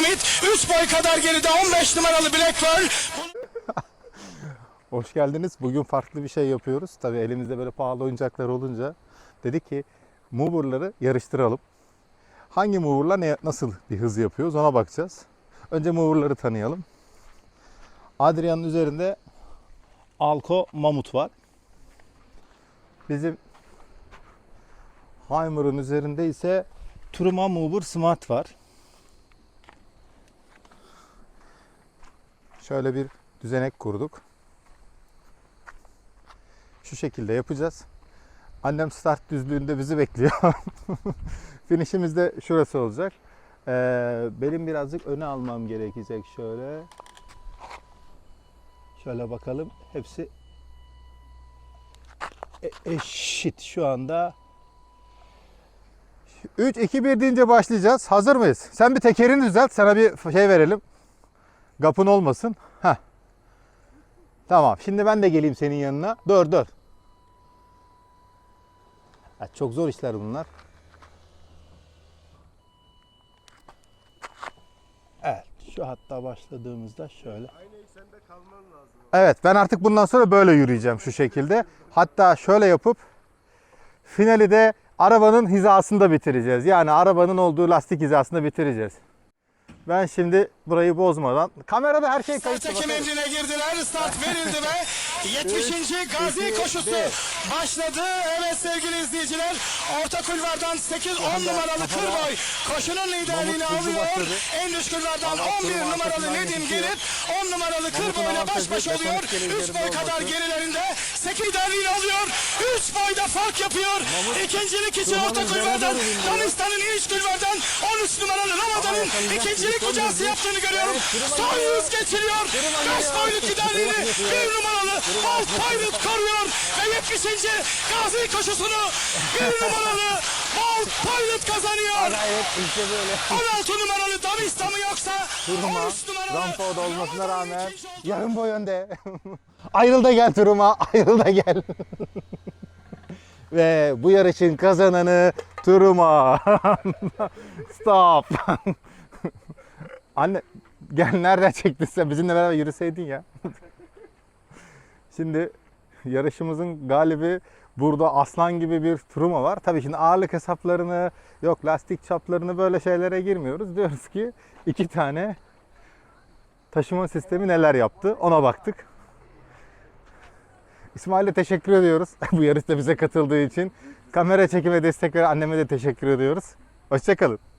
Dinamit 3 boy kadar geride 15 numaralı Black Pearl. Hoş geldiniz. Bugün farklı bir şey yapıyoruz. Tabii elimizde böyle pahalı oyuncaklar olunca dedik ki moverları yarıştıralım. Hangi moverlar ne, nasıl bir hız yapıyoruz ona bakacağız. Önce moverları tanıyalım. Adrian'ın üzerinde Alko Mamut var. Bizim Heimer'ın üzerinde ise Turuma Mover Smart var. Şöyle bir düzenek kurduk. Şu şekilde yapacağız. Annem start düzlüğünde bizi bekliyor. Finishimiz de şurası olacak. Ee, benim birazcık öne almam gerekecek şöyle. Şöyle bakalım. Hepsi e- eşit şu anda. 3, 2, 1 deyince başlayacağız. Hazır mıyız? Sen bir tekerini düzelt. Sana bir şey verelim. Gapın olmasın. Heh. Tamam. Şimdi ben de geleyim senin yanına. Dur dur. Ya çok zor işler bunlar. Evet. Şu hatta başladığımızda şöyle. Evet ben artık bundan sonra böyle yürüyeceğim şu şekilde. Hatta şöyle yapıp finali de arabanın hizasında bitireceğiz. Yani arabanın olduğu lastik hizasında bitireceğiz. Ben şimdi burayı bozmadan kamerada her şey kayıtlı. Start ekimecine girdiler. Start verildi ve 70. Gazi koşusu başladı. Evet sevgili izleyiciler. Orta kulvardan 8-10 numaralı Kırboy koşunun liderliğini alıyor. En dış kulvardan Mahmut 11 Kırboy numaralı Nedim gelip 10 numaralı Kırboy ile baş başa oluyor. Bekonik geri 3 boy kadar gerilerinde 8 liderliğini alıyor. 3 boyda fark yapıyor. İkincilik için orta kulvardan. Danistan'ın iç kulvardan 13 numaralı yakalayacak, ikincilik diyor. yaptığını görüyorum. Son yüz Beş diyor. boyluk liderliğini Kırman diyor. bir numaralı Alt Pilot koruyor. Ve 70. Gazi koşusunu bir numaralı Alt Pilot kazanıyor. Evet işte böyle. 16 numaralı Turuma 13 numaralı rampada olmasına rağmen yarım boy önde. ayrıl da gel Turuma, ayrıl da gel. Ve bu yarışın kazananı Turuma. Stop. Anne gel nereden çektin sen? Bizimle beraber yürüseydin ya. Şimdi yarışımızın galibi burada aslan gibi bir Turuma var. Tabii şimdi ağırlık hesaplarını, yok lastik çaplarını böyle şeylere girmiyoruz. Diyoruz ki iki tane taşıma sistemi neler yaptı ona baktık. İsmail'e teşekkür ediyoruz bu yarışta bize katıldığı için. Kamera çekime destek veren anneme de teşekkür ediyoruz. Hoşçakalın.